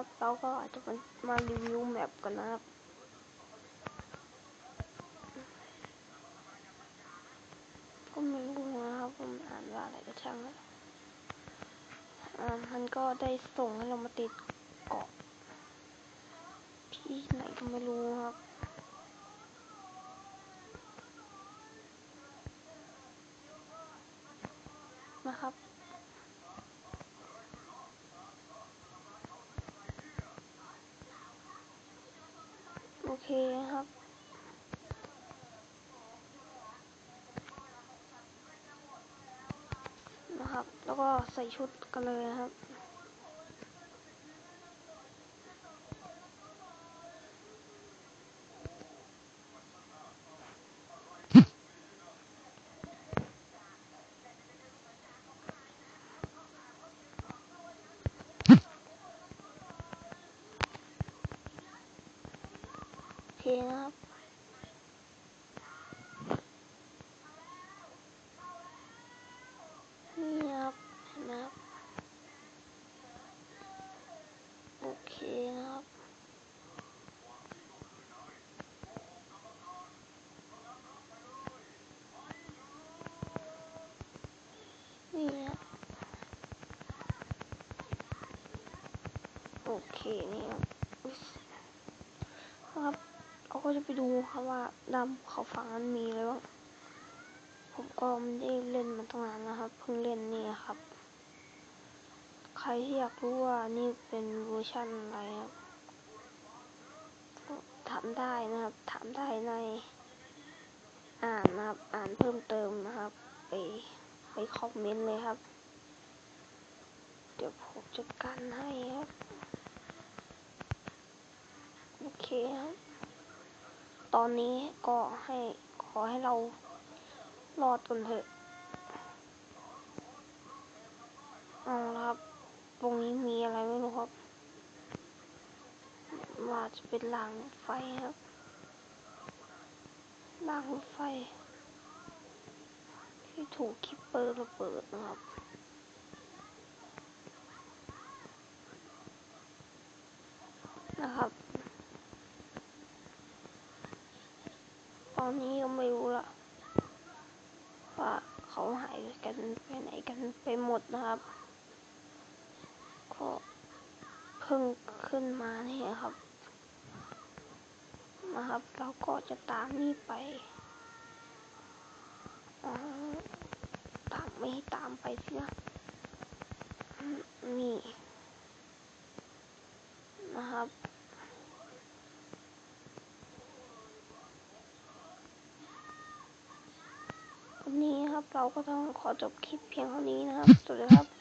นะครับ เราก็อาจจะมารีวิวแมปกันนะครับก็ไม่รู้นะครับผมอ่านว่าอะไรก็ช่างนะอ่ามันก็ได้ส่งให้เรามาติดเกาะที่ไหนก็ไม่รู้ครับนะครับ โอเคครับ นะครับ แล้วก็ใส่ชุดกันเลยนะครับ โอเค นะครับนี่ครับเห็นไหมครับโอเคนะครับนี่ครับโอเคนี่ครับอุ๊ยครับ ก็จะไปดูครับว่าดำเขาฝังนั้นมีอะไรบ้าง ผมก็ไม่ได้เล่นมาตั้งนานนะครับ เพิ่งเล่นนี่ครับ ใครที่อยากรู้ว่านี่เป็นเวอร์ชันอะไรครับถามได้นะครับ ถามได้ใน อ่านนะครับ อ่านเพิ่มเติมนะครับ ไปไปคอมเมนต์เลยครับ เดี๋ยวผมจัดการให้ครับ โอเคครับ ตอนนี้ก็ให้ขอให้เรารอดกันเถอะเอาละครับ ตรงนี้มีอะไรไม่รู้ครับว่าจะเป็นรางไฟครับรางไฟ ที่ถูกคิปเปอร์ระเบิดนะครับ ตอนนี้ก็ไม่รู้ละว่าเขาหายกันไปไหนกันไปหมดนะครับก็เพิ่งขึ้นมาเนี่ยครับนะครับเราก็จะตามนี่ไปตามไม่ให้ตามไปสินะนี่นะครับ วันนี้นะครับ เราก็ต้องขอจบคลิปเพียงเท่านี้นะครับ สวัสดีครับ